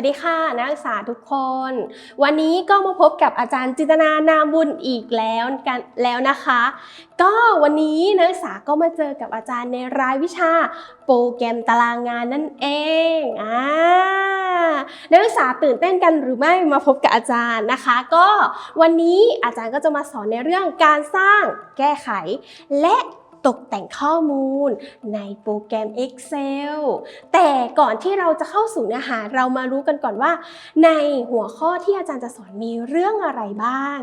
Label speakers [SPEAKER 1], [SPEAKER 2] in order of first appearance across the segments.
[SPEAKER 1] วัสดีค่ะ นักศึกษาทุกคน วันนี้ก็มาพบกับอาจารย์จินตนานามบุญอีกแล้วกันแล้วนะคะ ก็วันนี้นักศึกษาก็มาเจอกับอาจารย์ในรายวิชาโปรแกรมตารางงานนั่นเองอ่านักศึกษาตื่นเต้นกันหรือไม่มาพบกับอาจารย์นะคะ ก็วันนี้อาจารย์ก็จะมาสอนในเรื่องการสร้างแก้ไข และ ตกแต่งข้อมูลในโปรแกรม Excel แต่ก่อนที่เราจะเข้าสู่เนื้อหาเรามารู้กันก่อนว่า ในหัวข้อที่อาจารย์จะสอนมีเรื่องอะไรบ้าง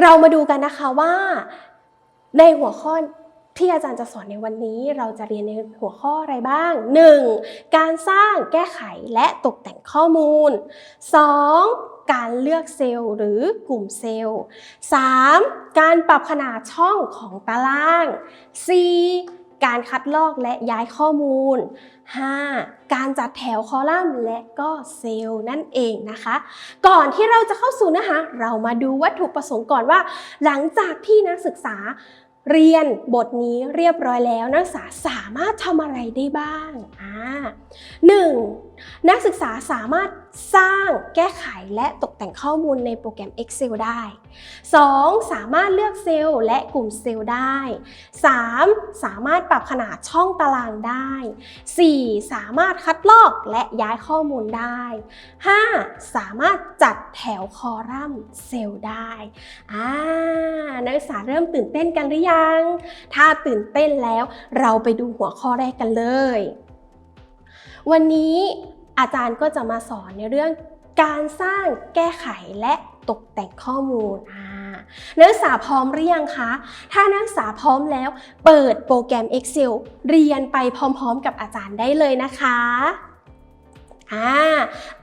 [SPEAKER 1] เรามาดูกันนะคะว่าในหัวข้อที่อาจารย์จะสอนในวันนี้เราจะเรียนในหัวข้ออะไรบ้าง 1. การสร้างแก้ไขและตกแต่งข้อมูล 2. การเลือกเซลล์หรือกลุ่มเซลล์ 3. การปรับขนาดช่องของตาราง 4. การคัดลอกและย้ายข้อมูล 5. การจัดแถวคอลัมน์และก็เซลล์นั่นเองนะคะ ก่อนที่เราจะเข้าสู่นื้อหาเรามาดูวัตถุประสงค์ก่อนว่า หลังจากที่นักศึกษาเรียนบทนี้เรียบร้อยแล้วนักศึกษาสามารถทำอะไรได้บ้างอ่าหนึ่ง นักศึกษาสามารถสร้างแก้ไขและตกแต่งข้อมูลในโปรแกรม Excel ได้ 2. สามารถเลือกเซลล์และกลุ่มเซลล์ได้ 3. สามารถปรับขนาดช่องตารางได้ 4. สามารถคัดลอกและย้ายข้อมูลได้ 5. สามารถจัดแถวคอลัมน์เซลล์ได้อ่านักศึกษาเริ่มตื่นเต้นกันหรือยัง ถ้าตื่นเต้นแล้วเราไปดูหัวข้อแรกกันเลย วันนี้อาจารย์ก็จะมาสอนในเรื่องการสร้างแก้ไขและตกแต่งข้อมูลนักศึกษาพร้อมหรือยังคะ ถ้านักศึกษาพร้อมแล้ว เปิดโปรแกรม Excel เรียนไปพร้อมๆ กับอาจารย์ได้เลยนะคะ อา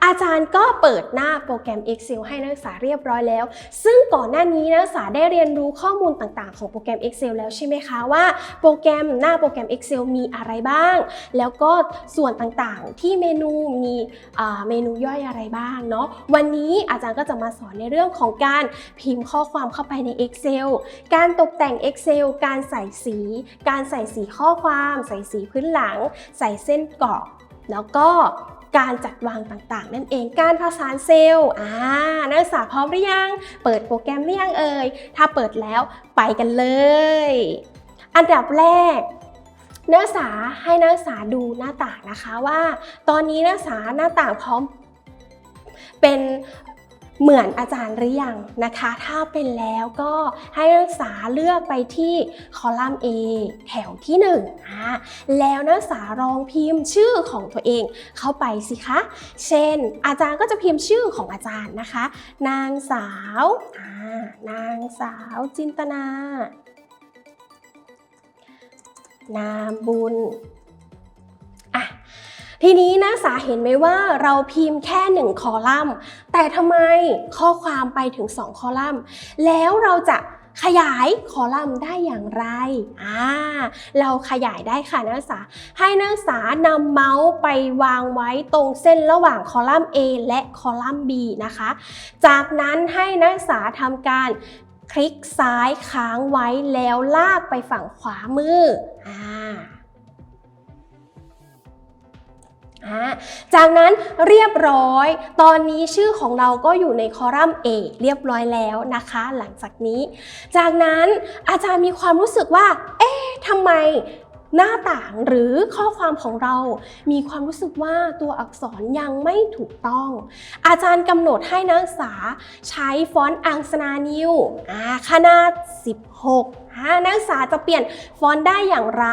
[SPEAKER 1] อาจารย์ก็เปิดหน้าโปรแกรม Excel ให้นักศึกษาเรียบร้อยแล้ว ซึ่งก่อนหน้านี้นักศึกษาได้เรียนรู้ข้อมูลต่างๆ ของโปรแกรม Excel แล้วใช่ไหมคะว่าโปรแกรมหน้าโปรแกรม Excel มีอะไรบ้าง แล้วก็ส่วนต่างๆที่เมนูมีเมนูย่อยอะไรบ้างเนาะวันนี้อาจารย์ก็จะมาสอนในเรื่องของการพิมพ์ข้อความเข้าไปใน Excel การตกแต่ง Excel การใส่สี การใส่สีข้อความ ใส่สีพื้นหลัง ใส่เส้นกรอบแล้วก็ การจัดวางต่างๆ นั่นเองการผสานเซลล์อ่านักศึกษาพร้อมหรือยัง เปิดโปรแกรมหรือยังเอ่ย ถ้าเปิดแล้วไปกันเลย อันดับแรกนักศึกษาให้นักศึกษาดูหน้าต่างนะคะว่า ตอนนี้นักศึกษาหน้าต่างพร้อมเป็น เหมือนอาจารย์หรือยังนะคะ ถ้าเป็นแล้วก็ให้นักศึกษาเลือกไปที่คอลัมน์ A แถวที่1อ่าแล้วนักศึกษาลองพิมพ์ชื่อของตัวเองเข้าไปสิคะ เช่น อาจารย์ก็จะพิมพ์ชื่อของอาจารย์นะคะ นางสาวอ่านางสาวจินตนา นามบุญ ทีนี้นักศึกษาเห็นไหมว่าเราพิมพ์แค่ 1 คอลัมน์ แต่ทำไมข้อความไปถึง 2 คอลัมน์ แล้วเราจะขยายคอลัมน์ได้อย่างไร อ่า เราขยายได้ค่ะนักศึกษา ให้นักศึกษานำเมาส์ไปวางไว้ตรงเส้นระหว่างคอลัมน์ A และคอลัมน์ B นะคะ จากนั้นให้นักศึกษาทำการคลิกซ้ายค้างไว้แล้วลากไปฝั่งขวามือ อ่า จากนั้นเรียบร้อย ตอนนี้ชื่อของเราก็อยู่ในคอลัมน์ A เรียบร้อยแล้วนะคะ หลังจากนี้ จากนั้นอาจารย์มีความรู้สึกว่า เอ๊ะทำไมหน้าต่างหรือข้อความของเรา มีความรู้สึกว่าตัวอักษรยังไม่ถูกต้อง อาจารย์กำหนดให้นักศึกษาใช้ฟอนต์อังสนานิวขนาด 16นักศึกษาจะเปลี่ยนฟอนต์ได้อย่างไร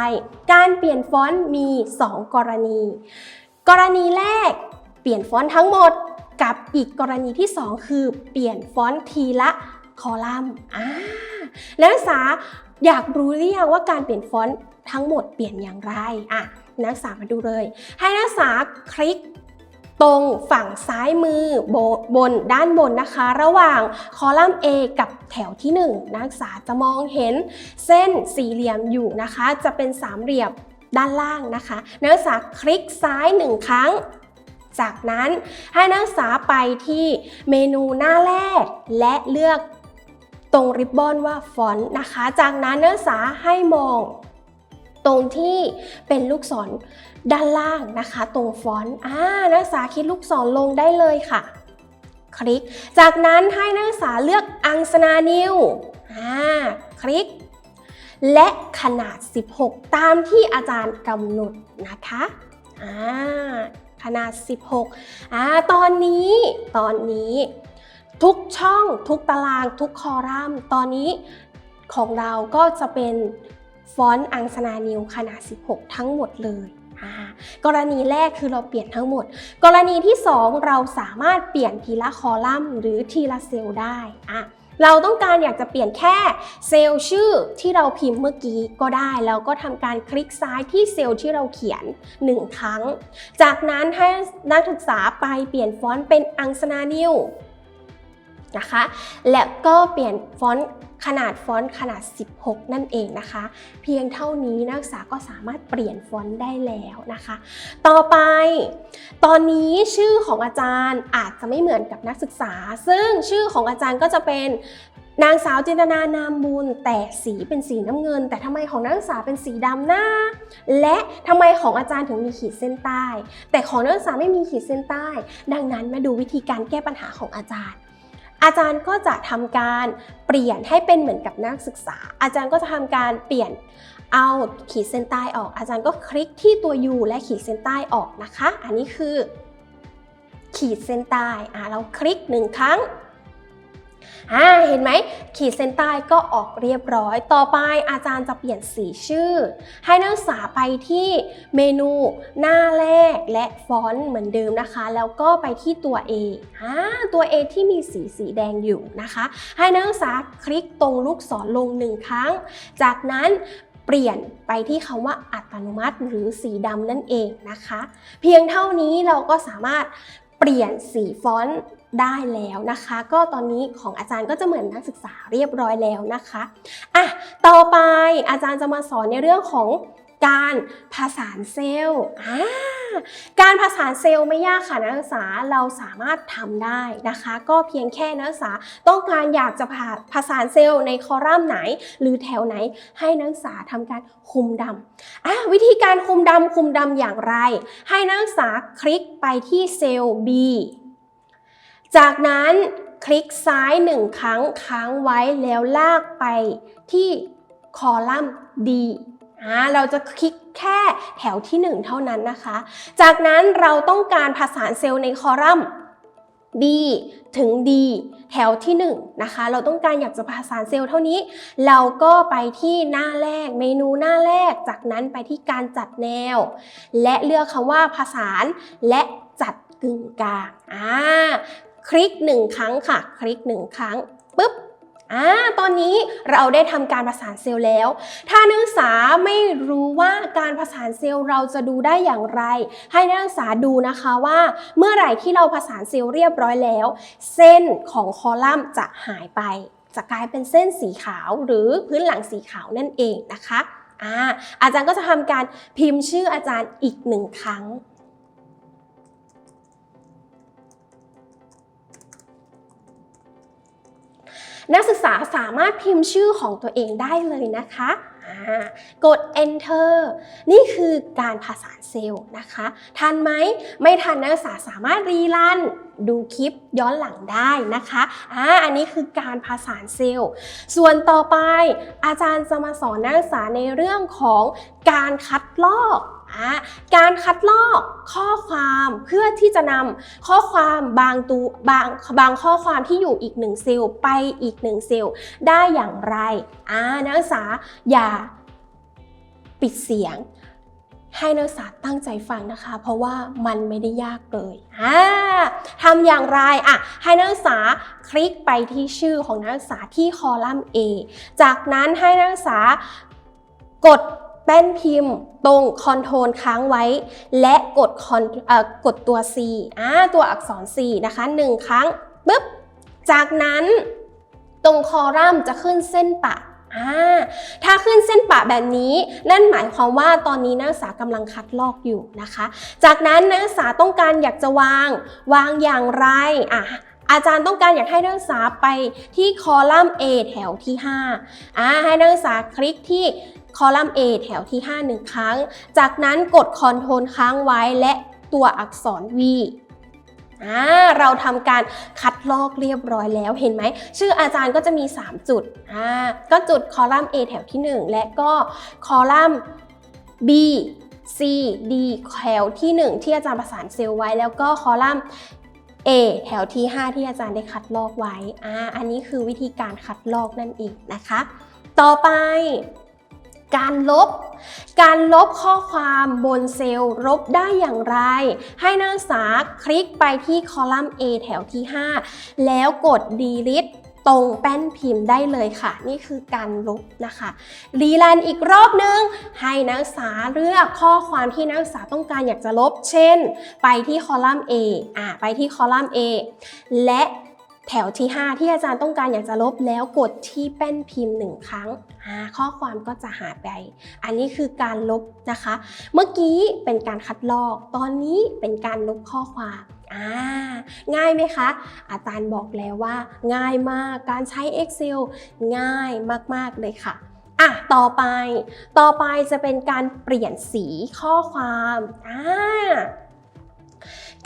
[SPEAKER 1] การเปลี่ยนฟอนต์มี 2 กรณี กรณีแรก เปลี่ยนฟอนต์ทั้งหมด กับอีกกรณีที่ 2 คือ เปลี่ยนฟอนต์ทีละคอลัมน์อ่าแล้วนักศึกษาอยากรู้หรือยังว่าการเปลี่ยนฟอนต์ทั้งหมดเปลี่ยนอย่างไรอะนักศึกษามาดูเลย ให้นักศึกษาคลิกตรงฝั่งซ้ายมือบนบนด้านบนนะคะ ระหว่างคอลัมน์ A กับแถวที่ 1 นักศึกษาจะมองเห็นเส้นสี่เหลี่ยมอยู่นะคะ จะเป็นสามเหลี่ยม ด้านล่างนะคะ นักศึกษาคลิกซ้ายหนึ่งครั้ง จากนั้นให้นักศึกษาไปที่เมนูหน้าแรก และเลือกตรงริบบอนว่าฟอนต์นะคะ จากนั้นนักศึกษาให้มอง ตรงที่เป็นลูกศรด้านล่างนะคะ ตรงฟอนต์อ่านักศึกษาคลิกลูกศรลงได้เลยค่ะ คลิก จากนั้นให้นักศึกษาเลือกอังสนานิวอ่าคลิก และขนาด 16 ตามที่อาจารย์กำหนดนะคะอ่าขนาด 16อ่าตอนนี้ตอนนี้ทุกช่องทุกตารางทุกคอลัมน์ตอนนี้ของเราก็จะเป็นฟอนต์อังสนานิวขนาด 16 ทั้งหมดเลยกรณีแรกคือเราเปลี่ยนทั้งหมด กรณีที่ 2 เราสามารถเปลี่ยนทีละคอลัมน์หรือทีละเซลล์ได้อะ เราต้องการอยากจะเปลี่ยนแค่เซลล์ชื่อที่เราพิมพ์เมื่อกี้ก็ได้ แล้วก็ทำการคลิกซ้ายที่เซลล์ที่เราเขียน 1 ครั้ง จากนั้นให้นักศึกษาไปเปลี่ยนฟอนต์เป็นอังสนานิว นะคะ และก็เปลี่ยนฟอนต์ขนาดฟอนต์ขนาด 16 นั่นเองนะคะ เพียงเท่านี้นักศึกษาก็สามารถเปลี่ยนฟอนต์ได้แล้วนะคะ ต่อไป ตอนนี้ชื่อของอาจารย์อาจจะไม่เหมือนกับนักศึกษา ซึ่งชื่อของอาจารย์ก็จะเป็นนางสาวจินตนานามบุญแต่สีเป็นสีน้ำเงิน แต่ทำไมของนักศึกษาเป็นสีดำหน้า และทำไมของอาจารย์ถึงมีขีดเส้นใต้ แต่ของนักศึกษาไม่มีขีดเส้นใต้ ดังนั้นมาดูวิธีการแก้ปัญหาของอาจารย์ อาจารย์ก็จะทำการเปลี่ยนให้เป็นเหมือนกับนักศึกษา อาจารย์ก็จะทำการเปลี่ยนเอาขีดเส้นใต้ออก อาจารย์ก็คลิกที่ตัว U และขีดเส้นใต้ออกนะคะ อันนี้คือ ขีดเส้นใต้อ่าเราคลิกหนึ่งครั้ง อ่าเห็นไหมขีดเส้นใต้ก็ออกเรียบร้อย ต่อไปอาจารย์จะเปลี่ยนสีชื่อ ให้นักศึกษาไปที่เมนูหน้าแรกและฟอนต์เหมือนเดิมนะคะ แล้วก็ไปที่ตัว A อ่าตัว A ที่มีสีสีแดงอยู่นะคะ ให้นักศึกษาคลิกตรงลูกศรลงหนึ่งครั้ง จากนั้นเปลี่ยนไปที่คำว่าอัตโนมัติหรือสีดำนั่นเองนะคะ เพียงเท่านี้เราก็สามารถเปลี่ยนสีฟอนต์ ได้แล้วนะคะ ก็ตอนนี้ของอาจารย์ก็จะเหมือนนักศึกษาเรียบร้อยแล้วนะคะอะต่อไปอาจารย์จะมาสอนในเรื่องของการผสานเซลล์อ่าการผสานเซลล์ไม่ยากค่ะนักศึกษาเราสามารถทำได้นะคะ ก็เพียงแค่นักศึกษาต้องการอยากจะผสานเซลล์ในคอลัมน์ไหน หรือแถวไหนให้นักศึกษาทำการคุมดำอะวิธีการคุมดำคุมดำอย่างไร ให้นักศึกษาคลิกไปที่เซลล์ B จากนั้นคลิกซ้ายหนึ่งครั้งค้างไว้แล้วลากไปที่คอลัมน์ D เราจะคลิกแค่แถวที่ 1 เท่านั้นนะคะ จากนั้นเราต้องการผสานเซลล์ในคอลัมน์ B ถึง D แถวที่ 1 นะคะ เราต้องการอยากจะผสานเซลล์เท่านี้ เราก็ไปที่หน้าแรก เมนูหน้าแรก จากนั้นไปที่การจัดแนว และเลือกคำว่าผสานและจัดกึ่งกลางอ่า คลิกหนึ่งครั้งค่ะ คลิกหนึ่งครั้งปุ๊บอ่าตอนนี้เราได้ทำการผสานเซลล์แล้ว ถ้านักศึกษาไม่รู้ว่าการผสานเซลล์เราจะดูได้อย่างไร ให้นักศึกษาดูนะคะว่า เมื่อไหร่ที่เราผสานเซลล์เรียบร้อยแล้ว เส้นของคอลัมน์จะหายไป จะกลายเป็นเส้นสีขาวหรือพื้นหลังสีขาวนั่นเองนะคะอ่าอาจารย์ก็จะทำการพิมพ์ชื่ออาจารย์อีกหนึ่งครั้ง นักศึกษาสามารถพิมพ์ชื่อของตัวเองได้เลยนะคะกด enter นี่คือการผสานเซลล์นะคะ ทันไหม ไม่ทันนักศึกษาสามารถรีรัน ดูคลิปย้อนหลังได้นะคะอ่าอันนี้คือการผสานเซลล์ ส่วนต่อไปอาจารย์จะมาสอนนักศึกษาในเรื่องของการคัดลอก การคัดลอกข้อความเพื่อที่จะนำข้อความบางตัวบางบางข้อความที่อยู่อีกหนึ่งเซลล์ไปอีกหนึ่งเซลล์ได้อย่างไรอ่านักศึกษาอย่าปิดเสียงให้นักศึกษาตั้งใจฟังนะคะ เพราะว่ามันไม่ได้ยากเลยอ่าทำอย่างไรอะให้นักศึกษาคลิกไปที่ชื่อของนักศึกษาที่คอลัมน์ A จากนั้นให้นักศึกษากด แป้นพิมพ์ตรงคอนโทรลค้างไว้ และกดคอนกดตัว C อ่าตัวอักษร C นะคะหนึ่งครั้งปุ๊บ จากนั้นตรงคอลัมน์จะขึ้นเส้นปะอ่าถ้าขึ้นเส้นปะแบบนี้ นั่นหมายความว่าตอนนี้นักศึกษากำลังคัดลอกอยู่นะคะ จากนั้นนักศึกษาต้องการอยากจะวาง วางอย่างไรอะอาจารย์ต้องการอยากให้นักศึกษาไปที่คอลัมน์ A แถวที่5อ่าให้นักศึกษาคลิกที่ คอลัมน์ A แถวที่5หนึ่งครั้ง จากนั้นกด Ctrl ค้างไว้และตัวอักษร V เราทำการคัดลอกเรียบร้อยแล้วเห็นไหม ชื่ออาจารย์ก็จะมี 3 จุดก็จุดคอลัมน์ A แถวที่ 1 และก็คอลัมน์ B C D แถวที่ 1 ที่อาจารย์ประสานเซลล์ไว้ แล้วก็คอลัมน์ A แถวที่ 5 ที่อาจารย์ได้คัดลอกไว้ออันนี้คือวิธีการคัดลอกนั่นเองนะคะ ต่อไป การลบ การลบข้อความบนเซลล์ลบได้อย่างไร ให้นักศึกษาคลิกไปที่คอลัมน์ A แถวที่ 5 แล้วกด delete ตรงแป้นพิมพ์ได้เลยค่ะ นี่คือการลบนะคะรีแลนอีกรอบนึง ให้นักศึกษาเลือกข้อความที่นักศึกษาต้องการอยากจะลบ เช่น ไปที่คอลัมน์ A อ่าไปที่คอลัมน์ A และ แถวที่ 5 ที่อาจารย์ต้องการอยากจะลบแล้วกดที่แป้นพิมพ์หนึ่งครั้งอ่าข้อความก็จะหายไป อันนี้คือการลบนะคะ เมื่อกี้เป็นการคัดลอก ตอนนี้เป็นการลบข้อความอ่าง่ายไหมคะ อาจารย์บอกแล้วว่า ง่ายมากการใช้ Excel ง่ายมากๆเลยค่ะอะ ต่อไป ต่อไปจะเป็นการเปลี่ยนสีข้อความอ่า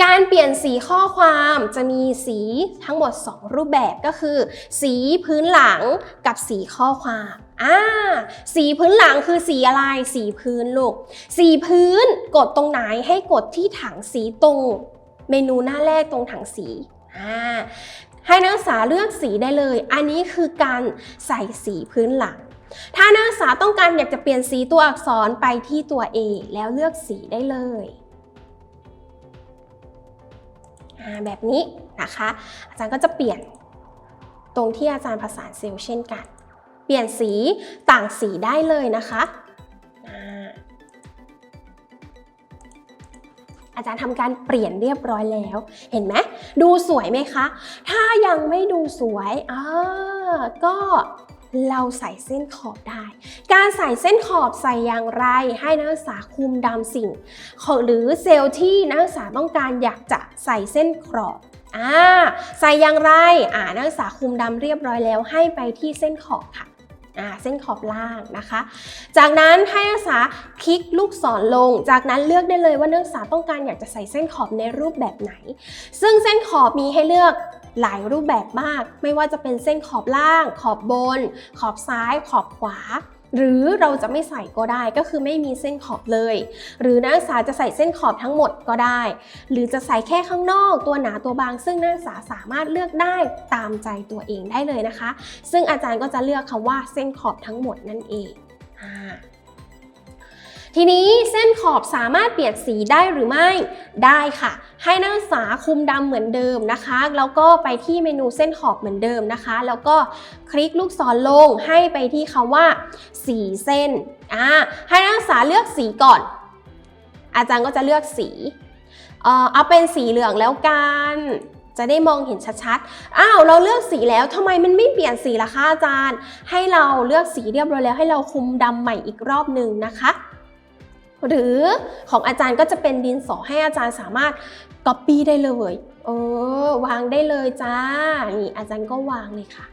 [SPEAKER 1] การเปลี่ยนสีข้อความจะมีสีทั้งหมด 2 รูปแบบก็คือ สีพื้นหลังกับสีข้อความอ่าสีพื้นหลังคือสีอะไร สีพื้นลูก สีพื้นกดตรงไหนให้กดที่ถังสีตรง เมนูหน้าแรกตรงถังสีอ่าให้นักศึกษาเลือกสีได้เลย อันนี้คือการใส่สีพื้นหลังถ้านักศึกษาต้องการอยากจะเปลี่ยนสีตัวอักษรไปที่ตัว A แล้วเลือกสีได้เลย แบบนี้นะคะ อาจารย์ก็จะเปลี่ยนตรงที่อาจารย์ผสานเซลล์เช่นกัน เปลี่ยนสีต่างสีได้เลยนะคะอาอาจารย์ทำการเปลี่ยนเรียบร้อยแล้ว เห็นไหมดูสวยไหมคะ ถ้ายังไม่ดูสวยอ่าก็ เราใส่เส้นขอบได้ การใส่เส้นขอบใส่อย่างไร ให้นักศึกษาคุมดำสิ่ง หรือเซลล์ที่นักศึกษาต้องการอยากจะใส่เส้นขอบอ่าใส่อย่างไรอ่านักศึกษาคุมดำเรียบร้อยแล้วให้ไปที่เส้นขอบค่ะอ่าเส้นขอบล่างนะคะ จากนั้นให้นักศึกษาคลิกลูกศรลง จากนั้นเลือกได้เลยว่านักศึกษาต้องการอยากจะใส่เส้นขอบในรูปแบบไหน ซึ่งเส้นขอบมีให้เลือก หลายรูปแบบมาก ไม่ว่าจะเป็นเส้นขอบล่าง ขอบบน ขอบซ้าย ขอบขวา หรือเราจะไม่ใส่ก็ได้ก็คือไม่มีเส้นขอบเลย หรือนักศึกษาจะใส่เส้นขอบทั้งหมดก็ได้ หรือจะใส่แค่ข้างนอก ตัวหนาตัวบาง ซึ่งนักศึกษาสามารถเลือกได้ตามใจตัวเองได้เลยนะคะ ซึ่งอาจารย์ก็จะเลือกคำว่าเส้นขอบทั้งหมดนั่นเองอ่า ทีนี้เส้นขอบสามารถเปลี่ยนสีได้หรือไม่ได้ค่ะ ให้นักศึกษาคุมดำเหมือนเดิมนะคะ แล้วก็ไปที่เมนูเส้นขอบเหมือนเดิมนะคะ แล้วก็คลิกลูกศรลงให้ไปที่คำว่า สีเส้นอ่าให้นักศึกษาเลือกสีก่อน อาจารย์ก็จะเลือกสีเอ่อเอาเป็นสีเหลืองแล้วกันจะได้มองเห็นชัดๆ อ้าว เราเลือกสีแล้วทำไมมันไม่เปลี่ยนสีล่ะคะอาจารย์ ให้เราเลือกสีเรียบร้อยแล้วให้เราคุมดำใหม่อีกรอบหนึ่งนะคะ หรือของอาจารย์ก็จะเป็นดินสอให้อาจารย์สามารถ Copy ได้เลยเออวางได้เลยจ้า นี่อาจารย์ก็วางเลยค่ะ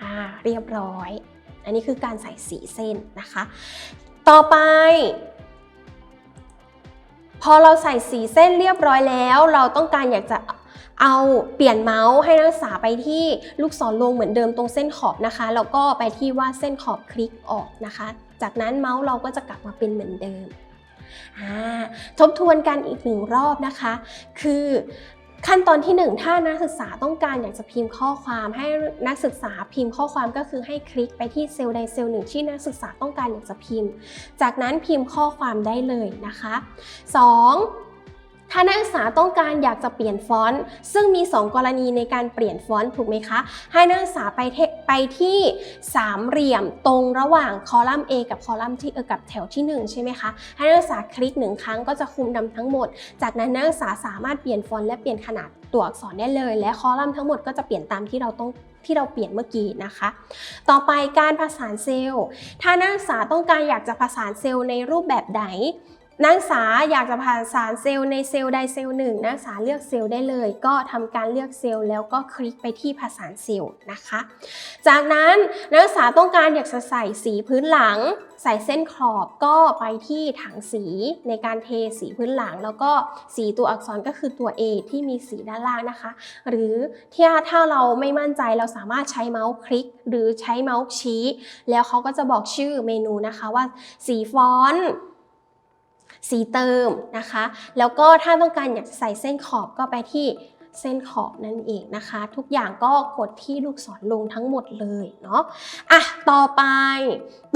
[SPEAKER 1] อ่า เรียบร้อย อันนี้คือการใส่สีเส้นนะคะ ต่อไป พอเราใส่สีเส้นเรียบร้อยแล้ว เราต้องการอยากจะเอาเปลี่ยนเมาส์ให้นักศึกษาไปที่ลูกศรลงเหมือนเดิมตรงเส้นขอบนะคะ แล้วก็ไปที่ว่าเส้นขอบคลิกออกนะคะ จากนั้นเมาส์เราก็จะกลับมาเป็นเหมือนเดิม ทบทวนกันอีกหนึ่งรอบนะคะ คือขั้นตอนที่ 1 ถ้านักศึกษาต้องการอยากจะพิมพ์ข้อความให้นักศึกษาพิมพ์ข้อความก็คือให้คลิกไปที่เซลล์ใดเซลล์หนึ่งที่นักศึกษาต้องการอยากจะพิมพ์ จากนั้นพิมพ์ข้อความได้เลยนะคะ 2. ถ้านักศึกษาต้องการอยากจะเปลี่ยนฟอนต์ ซึ่งมี 2 กรณีในการเปลี่ยนฟอนต์ถูกไหมคะ ให้นักศึกษาไปเทไปที่สามเหลี่ยมตรงระหว่างคอลัมน์ A กับคอลัมน์ที่เออกับแถวที่ 1 ใช่ไหมคะ ให้นักศึกษาคลิกหนึ่งครั้งก็จะคุมดำทั้งหมด จากนั้นนักศึกษาสามารถเปลี่ยนฟอนต์และเปลี่ยนขนาดตัวอักษรได้เลย และคอลัมน์ทั้งหมดก็จะเปลี่ยนตามที่เราต้องที่เราเปลี่ยนเมื่อกี้นะคะ ต่อไปการผสานเซลล์ ถ้านักศึกษาต้องการอยากจะผสานเซลล์ในรูปแบบไหน นักศึกษาอยากจะผ่านสารเซลล์ในเซลล์ใดเซลล์หนึ่งนักศึกษาเลือกเซลล์ได้เลย ก็ทำการเลือกเซลล์แล้วก็คลิกไปที่ผสานเซลล์นะคะ จากนั้นนักศึกษาต้องการอยากจะใส่สีพื้นหลัง ใส่เส้นขอบก็ไปที่ถังสีในการเทสีพื้นหลัง แล้วก็สีตัวอักษรก็คือตัว A ที่มีสีด้านล่างนะคะ หรือที่ถ้าเราไม่มั่นใจเราสามารถใช้เมาส์คลิก หรือใช้เมาส์ชี้ แล้วเขาก็จะบอกชื่อเมนูนะคะว่า สีฟอนต์ สีเติมนะคะ แล้วก็ถ้าต้องการอยากจะใส่เส้นขอบก็ไปที่เส้นขอบนั่นเองนะคะ ทุกอย่างก็กดที่ลูกศรลงทั้งหมดเลยเนาะอะต่อไป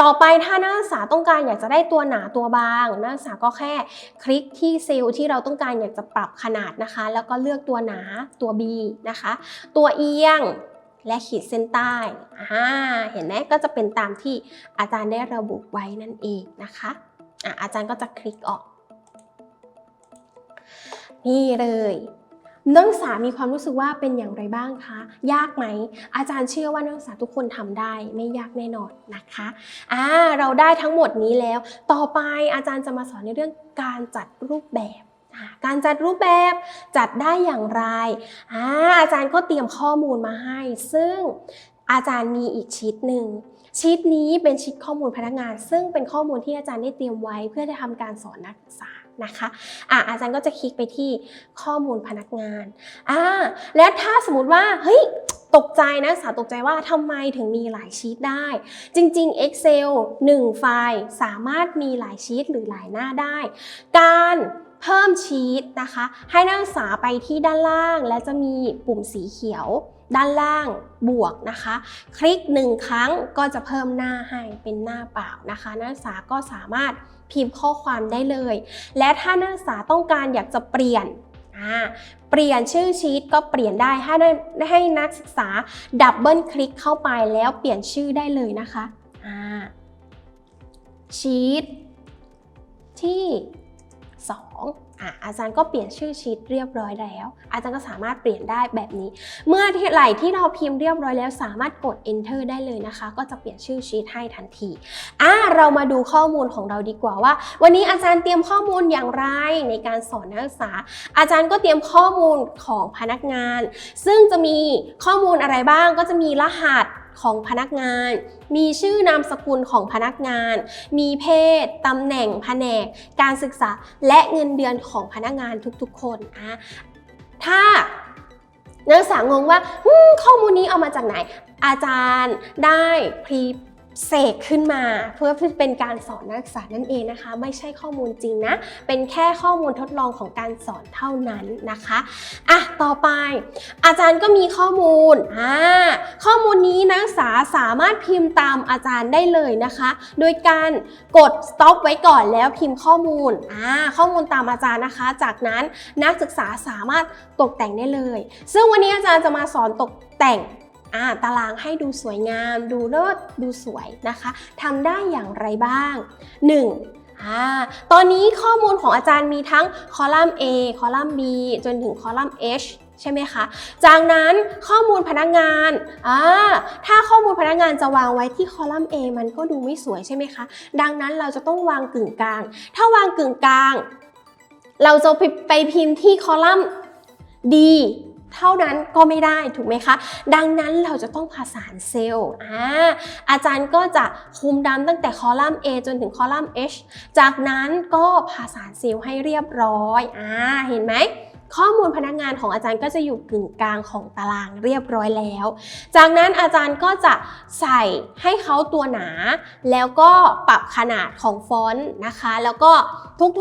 [SPEAKER 1] ต่อไปถ้านักศึกษาต้องการอยากจะได้ตัวหนาตัวบางนักศึกษาก็แค่คลิกที่เซลล์ที่เราต้องการอยากจะปรับขนาดนะคะ แล้วก็เลือกตัวหนาตัว B นะคะ ตัวเอียงและขีดเส้นใต้อ่าเห็นไหมก็จะเป็นตามที่อาจารย์ได้ระบุไว้นั่นเองนะคะ อาจารย์ก็จะคลิกออก นี่เลยนักศึกษามีความรู้สึกว่าเป็นอย่างไรบ้างคะ ยากไหม อาจารย์เชื่อว่านักศึกษาทุกคนทำได้ไม่ยากแน่นอนนะคะอ่าเราได้ทั้งหมดนี้แล้ว ต่อไปอาจารย์จะมาสอนในเรื่องการจัดรูปแบบการจัดรูปแบบจัดได้อย่างไรอ่าอาจารย์ก็เตรียมข้อมูลมาให้ ซึ่งอาจารย์มีอีกชีตหนึ่ง ชีตนี้เป็นชีตข้อมูลพนักงาน ซึ่งเป็นข้อมูลที่อาจารย์ได้เตรียมไว้ เพื่อจะทำการสอนนักศึกษานะคะอะอาจารย์ก็จะคลิกไปที่ข้อมูลพนักงานอ่าและถ้าสมมติว่าเฮ้ยตกใจนะสาตกใจว่าทำไมถึงมีหลายชีตได้ จริง ๆ Excel 1 ไฟล์สามารถมีหลายชีตหรือหลายหน้าได้ การเพิ่มชีตนะคะ ให้นักศึกษาไปที่ด้านล่าง และจะมีปุ่มสีเขียว ด้านล่างบวกนะคะ คลิกหนึ่งครั้งก็จะเพิ่มหน้าให้เป็นหน้าเปล่านะคะ นักศึกษาก็สามารถพิมพ์ข้อความได้เลย และถ้านักศึกษาต้องการอยากจะเปลี่ยนเปลี่ยนชื่อชีตก็เปลี่ยนได้ให้ให้นักศึกษาดับเบิลคลิกเข้าไปแล้วเปลี่ยนชื่อได้เลยนะคะชีตที่ 2 อะอาจารย์ก็เปลี่ยนชื่อชีตเรียบร้อยแล้ว อาจารย์ก็สามารถเปลี่ยนได้แบบนี้ เมื่อไหลที่เราพิมพ์เรียบร้อยแล้ว สามารถกด enter ได้เลยนะคะ ก็จะเปลี่ยนชื่อชีตให้ทันทีอะเรามาดูข้อมูลของเราดีกว่าว่า วันนี้อาจารย์เตรียมข้อมูลอย่างไรในการสอนนักศึกษา อาจารย์ก็เตรียมข้อมูลของพนักงาน ซึ่งจะมีข้อมูลอะไรบ้างก็จะมีรหัส ของพนักงาน มีชื่อนามสกุลของพนักงาน มีเพศ ตำแหน่งแผนก การศึกษา และเงินเดือนของพนักงานทุกๆ คนอะถ้านักศึกษางงว่าข้อมูลนี้เอามาจากไหน อาจารย์ได้พรี เสกขึ้นมาเพื่อเป็นการสอนนักศึกษานั่นเองนะคะ ไม่ใช่ข้อมูลจริงนะ เป็นแค่ข้อมูลทดลองของการสอนเท่านั้นนะคะอะต่อไป อาจารย์ก็มีข้อมูลอ่าข้อมูลนี้นักศึกษาสามารถพิมพ์ตามอาจารย์ได้เลยนะคะ โดยการกด stop ไว้ก่อนแล้วพิมพ์ข้อมูลอ่าข้อมูลตามอาจารย์นะคะ จากนั้นนักศึกษาสามารถตกแต่งได้เลย ซึ่งวันนี้อาจารย์จะมาสอนตกแต่ง อ่าตารางให้ดูสวยงาม ดูเลิศดูสวยนะคะทำได้อย่างไรบ้าง 1. อ่าตอนนี้ข้อมูลของอาจารย์มีทั้งคอลัมน์ A คอลัมน์ B จนถึงคอลัมน์ H ใช่ไหมคะ จากนั้นข้อมูลพนักงานถ้าข้อมูลพนักงานจะวางไว้ที่คอลัมน์ A มันก็ดูไม่สวยใช่ไหมคะ ดังนั้นเราจะต้องวางกึ่งกลาง ถ้าวางกึ่งกลาง เราจะไปพิมพ์ที่คอลัมน์ D เท่านั้นก็ไม่ได้ถูกไหมคะ ดังนั้นเราจะต้องผสานเซลล์อ่าอาจารย์ก็จะคุมดำตั้งแต่คอลัมน์ A จนถึงคอลัมน์ H จากนั้นก็ผสานเซลล์ให้เรียบร้อยอ่าเห็นไหมข้อมูลพนักงานของอาจารย์ก็จะอยู่กึ่งกลางของตารางเรียบร้อยแล้ว จากนั้นอาจารย์ก็จะใส่ให้เขาตัวหนา แล้วก็ปรับขนาดของฟอนต์นะคะ แล้วก็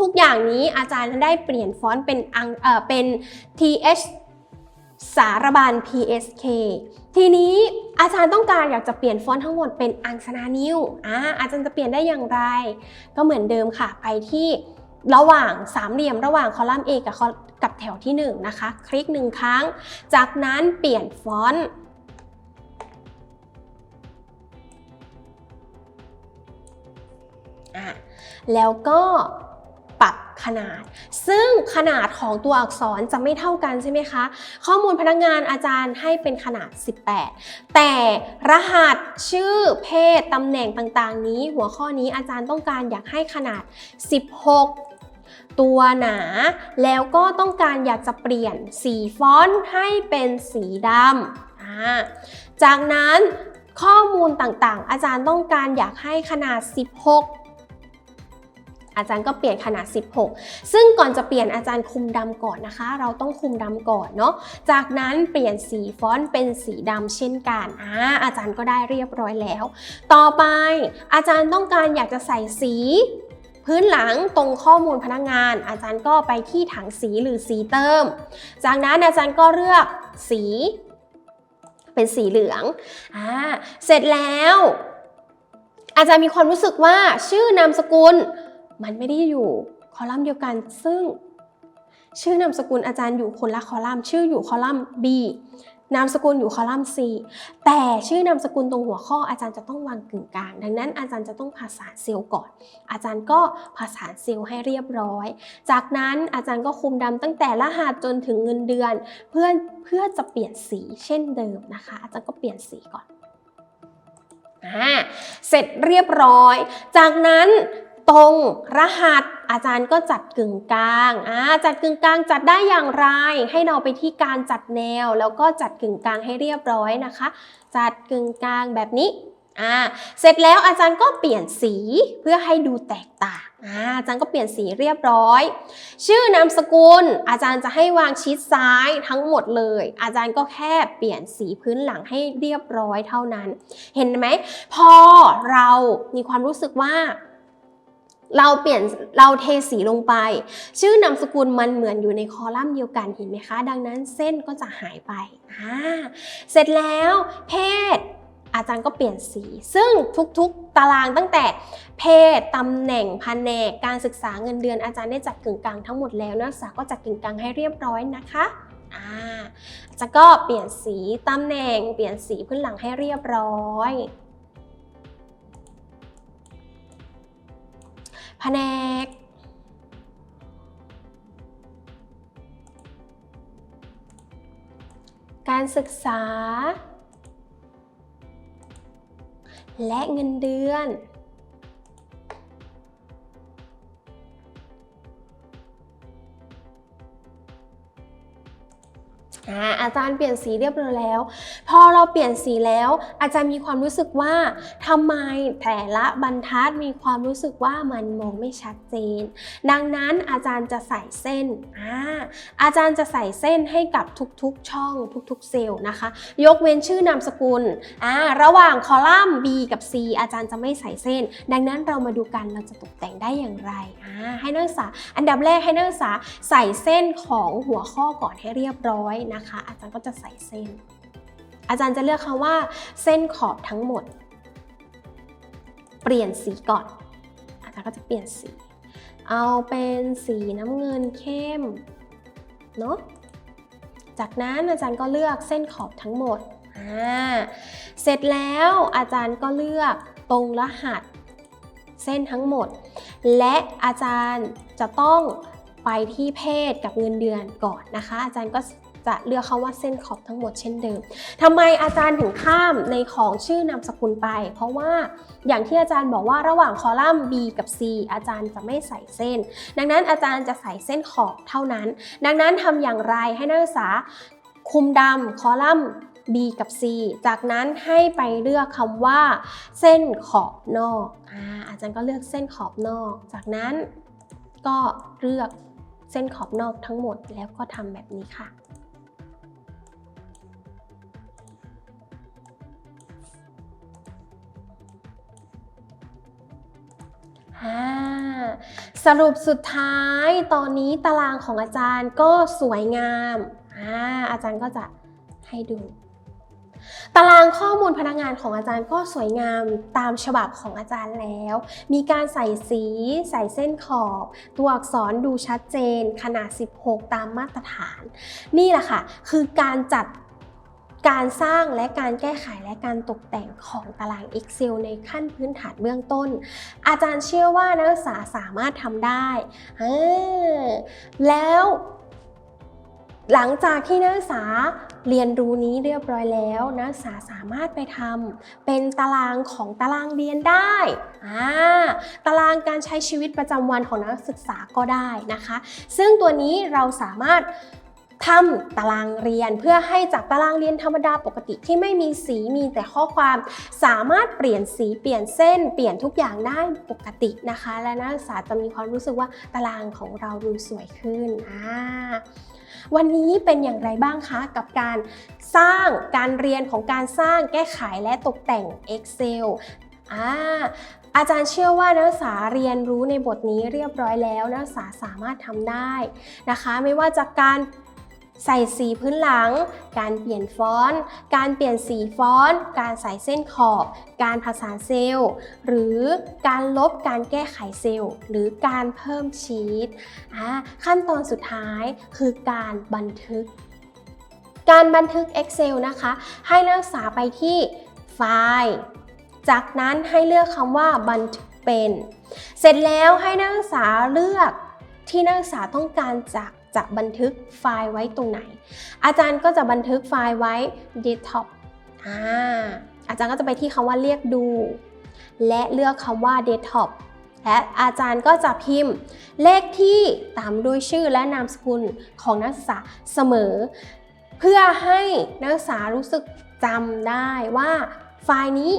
[SPEAKER 1] ทุกๆอย่างนี้อาจารย์ได้เปลี่ยนฟอนต์เป็นอังเออเป็น th สารบัญ PSK ทีนี้อาจารย์ต้องการอยากจะเปลี่ยนฟอนต์ทั้งหมดเป็นอังสนานิวอ่าอาจารย์จะเปลี่ยนได้อย่างไร ก็เหมือนเดิมค่ะ ไปที่ระหว่างสามเหลี่ยมระหว่างคอลัมน์ A กับกับแถวที่ 1 นะคะ คลิกหนึ่งครั้ง จากนั้นเปลี่ยนฟอนต์แล้วก็ปรับ ขนาด ซึ่งขนาดของตัวอักษรจะไม่เท่ากันใช่ไหมคะ ข้อมูลพนักงานอาจารย์ให้เป็นขนาด 18 แต่รหัสชื่อเพศตำแหน่งต่างๆ นี้ หัวข้อนี้อาจารย์ต้องการอยากให้ขนาด 16ตัวหนาแล้วก็ต้องการอยากจะเปลี่ยนสีฟอนต์ให้เป็นสีดำจากนั้นข้อมูลต่างๆ อาจารย์ต้องการอยากให้ขนาด 16 อาจารย์ก็เปลี่ยนขนาด 16 ซึ่งก่อนจะเปลี่ยนอาจารย์คุมดำก่อนนะคะ เราต้องคุมดำก่อนเนาะ จากนั้นเปลี่ยนสีฟอนต์เป็นสีดำเช่นกันอ่าอาจารย์ก็ได้เรียบร้อยแล้ว ต่อไปอาจารย์ต้องการอยากจะใส่สีพื้นหลังตรงข้อมูลพนักงาน อาจารย์ก็ไปที่ถังสีหรือสีเติม จากนั้นอาจารย์ก็เลือกสี เป็นสีเหลืองอ่าเสร็จแล้ว อาจารย์มีความรู้สึกว่าชื่อนามสกุล มันไม่ได้อยู่คอลัมน์เดียวกัน ซึ่ง ชื่อนามสกุลอาจารย์อยู่คนละคอลัมน์ ชื่ออยู่คอลัมน์ B นามสกุลอยู่คอลัมน์ C แต่ชื่อนามสกุลตรงหัวข้ออาจารย์จะต้องวางกึ่งกลาง ดังนั้นอาจารย์จะต้องผสานเซลล์ก่อน อาจารย์ก็ผสานเซลล์ให้เรียบร้อย จากนั้นอาจารย์ก็คุมดำตั้งแต่รหัสจนถึงเงินเดือน เพื่อเพื่อจะเปลี่ยนสีเช่นเดิมนะคะ อาจารย์ก็เปลี่ยนสีก่อนอเสร็จเรียบร้อย จากนั้น ตรงรหัส อาจารย์ก็จัดกึ่งกลางอ่าจัดกึ่งกลางจัดได้อย่างไร ให้เราไปที่การจัดแนว แล้วก็จัดกึ่งกลางให้เรียบร้อยนะคะ จัดกึ่งกลางแบบนี้อ่าเสร็จแล้วอาจารย์ก็เปลี่ยนสีเพื่อให้ดูแตกต่างอ่าอาจารย์ก็เปลี่ยนสีเรียบร้อย ชื่อนามสกุล อาจารย์จะให้วางชิดซ้ายทั้งหมดเลย อาจารย์ก็แค่เปลี่ยนสีพื้นหลังให้เรียบร้อยเท่านั้น เห็นไหมพอเรามีความรู้สึกว่า เราเปลี่ยนเราเทสีลงไป ชื่อนามสกุลมันเหมือนอยู่ในคอลัมน์เดียวกันเห็นไหมคะ ดังนั้นเส้นก็จะหายไปอ่าเสร็จแล้วเพศ อาจารย์ก็เปลี่ยนสี ซึ่งทุกๆตารางตั้งแต่เพศตำแหน่งแผนกการศึกษาเงินเดือนอาจารย์ได้จัดกึ่งกลางทั้งหมดแล้วนักศึกษาก็จัดกึ่งกลางให้เรียบร้อยนะคะอ่าอาจารย์ก็เปลี่ยนสีตำแหน่ง เปลี่ยนสีพื้นหลังให้เรียบร้อย แผนก การศึกษา และเงินเดือน อาอาจารย์เปลี่ยนสีเรียบร้อยแล้ว พอเราเปลี่ยนสีแล้ว อาจารย์มีความรู้สึกว่าทำไมแต่ละบรรทัดมีความรู้สึกว่ามันมองไม่ชัดเจน ดังนั้นอาจารย์จะใส่เส้นอาอาจารย์จะใส่เส้นให้กับทุกๆช่องทุกๆเซลล์นะคะ ยกเว้นชื่อนามสกุลอ่าระหว่างคอลัมน์ B กับ C อาจารย์จะไม่ใส่เส้น ดังนั้นเรามาดูกันเราจะตกแต่งได้อย่างไรอ่าให้นักศึกษา อันดับแรกให้นักศึกษาใส่เส้นของหัวข้อก่อนให้เรียบร้อยนะคะอาจารย์ก็จะใส่เส้น อาจารย์จะเลือกคำว่า เส้นขอบทั้งหมด เปลี่ยนสีก่อน อาจารย์ก็จะเปลี่ยนสี เอาเป็นสีน้ำเงินเข้มเนาะจากนั้นอาจารย์ก็เลือกเส้นขอบทั้งหมด เสร็จแล้วอาจารย์ก็เลือกตรงรหัสเส้นทั้งหมด และอาจารย์จะต้องไปที่เพศกับเงินเดือนก่อนนะคะ อาจารย์ก็ จะเลือกคำว่าเส้นขอบทั้งหมดเช่นเดิมทำไมอาจารย์ถึงข้ามในของชื่อนามสกุลไป เพราะว่าอย่างที่อาจารย์บอกว่าระหว่างคอลัมน์ B กับ C อาจารย์จะไม่ใส่เส้น ดังนั้นอาจารย์จะใส่เส้นขอบเท่านั้น ดังนั้นทำอย่างไรให้นักศึกษาคุมดำคอลัมน์ B กับ C จากนั้นให้ไปเลือกคำว่า เส้นขอบนอกอาอาจารย์ก็เลือกเส้นขอบนอก จากนั้นก็เลือกเส้นขอบนอกทั้งหมดแล้วก็ทำแบบนี้ค่ะ สรุปสุดท้ายตอนนี้ตารางของอาจารย์ก็สวยงามอาอาจารย์ก็จะให้ดู ตารางข้อมูลพนักงานของอาจารย์ก็สวยงามตามฉบับของอาจารย์แล้ว มีการใส่สีใส่เส้นขอบ ตัวอักษรดูชัดเจนขนาด 16 ตามมาตรฐาน นี่แหละค่ะ คือการจัด การสร้างและการแก้ไขและการตกแต่งของตาราง Excel ในขั้นพื้นฐานเบื้องต้น อาจารย์เชื่อว่านักศึกษาสามารถทำได้ แล้วหลังจากที่นักศึกษาเรียนรู้นี้เรียบร้อยแล้ว นักศึกษาสามารถไปทำเป็นตารางของตารางเรียนได้อ่าตารางการใช้ชีวิตประจำวันของนักศึกษาก็ได้นะคะ ซึ่งตัวนี้เราสามารถ ทำตารางเรียนเพื่อให้จากตารางเรียนธรรมดาปกติที่ไม่มีสีมีแต่ข้อความ สามารถเปลี่ยนสีเปลี่ยนเส้น เปลี่ยนทุกอย่างได้ปกตินะคะ และนักศึกษาจะมีความรู้สึกว่าตารางของเราดูสวยขึ้นอ่าวันนี้เป็นอย่างไรบ้างคะกับการสร้างการเรียนของการสร้างแก้ไขและตกแต่ง Excel อ่าอาจารย์เชื่อว่านักศึกษาเรียนรู้ในบทนี้เรียบร้อยแล้วนักศึกษาสามารถทำได้นะคะ ไม่ว่าจากการ ใส่สีพื้นหลัง การเปลี่ยนฟอนต์ การเปลี่ยนสีฟอนต์ การใส่เส้นขอบ การผสานเซลล์ หรือการลบการแก้ไขเซลล์ หรือการเพิ่มชีตอ่าขั้นตอนสุดท้ายคือการบันทึก การบันทึก Excel นะคะ ให้นักศึกษาไปที่ไฟล์ จากนั้นให้เลือกคำว่าบันทึกเป็น เสร็จแล้วให้นักศึกษาเลือกที่นักศึกษาต้องการจะ จะบันทึกไฟล์ไว้ตรงไหน อาจารย์ก็จะบันทึกไฟล์ไว้ desktop อ่าอาจารย์ก็จะไปที่คำว่าเรียกดู และเลือกคำว่า desktop และอาจารย์ก็จะพิมพ์เลขที่ตามด้วยชื่อและนามสกุลของนักศึกษาเสมอ เพื่อให้นักศึกษารู้สึกจำได้ว่าไฟล์นี้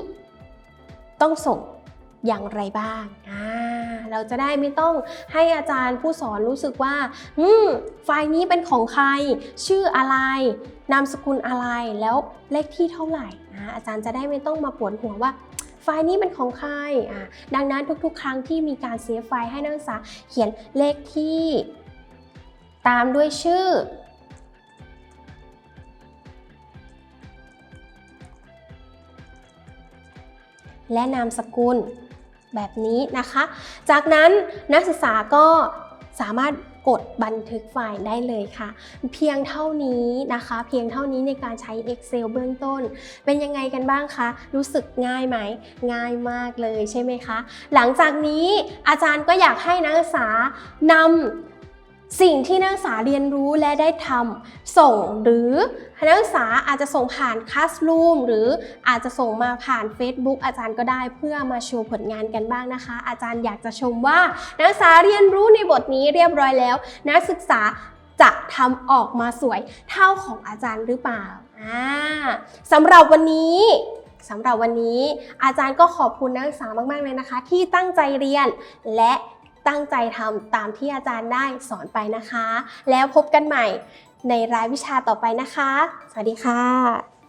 [SPEAKER 1] ต้องส่งอย่างไรบ้างอ่า เราจะได้ไม่ต้องให้อาจารย์ผู้สอนรู้สึกว่า อืม ไฟล์นี้เป็นของใคร ชื่ออะไร นามสกุลอะไร แล้วเลขที่เท่าไหร่นะอาจารย์จะได้ไม่ต้องมาปวดหัวว่าไฟล์นี้เป็นของใครอ่าดังนั้นทุกๆ ครั้งที่มีการเซฟไฟล์ให้นักศึกษาเขียนเลขที่ ตามด้วยชื่อ และนามสกุล แบบนี้นะคะ จากนั้นนักศึกษาก็สามารถกดบันทึกไฟล์ได้เลยค่ะ เพียงเท่านี้นะคะ เพียงเท่านี้ในการใช้ Excel เบื้องต้น เป็นยังไงกันบ้างคะ รู้สึกง่ายไหม ง่ายมากเลยใช่ไหมคะ หลังจากนี้อาจารย์ก็อยากให้นักศึกษานำสิ่งที่นักศึกษาเรียนรู้และได้ทำส่งหรือ นักศึกษาอาจจะส่งผ่าน Classroom หรืออาจจะส่งมาผ่าน Facebook อาจารย์ก็ได้เพื่อมาโชว์ผลงานกันบ้างนะคะ อาจารย์อยากจะชมว่า นักศึกษาเรียนรู้ในบทนี้เรียบร้อยแล้ว นักศึกษาจะทำออกมาสวยเท่าของอาจารย์หรือเปล่าอ่าสำหรับวันนี้สำหรับวันนี้ อาจารย์ก็ขอบคุณนักศึกษามาก ๆ เลยนะคะ ที่ตั้งใจเรียนและตั้งใจทำตามที่อาจารย์ได้สอนไปนะคะ แล้วพบกันใหม่ ในรายวิชาต่อไปนะคะ สวัสดีค่ะ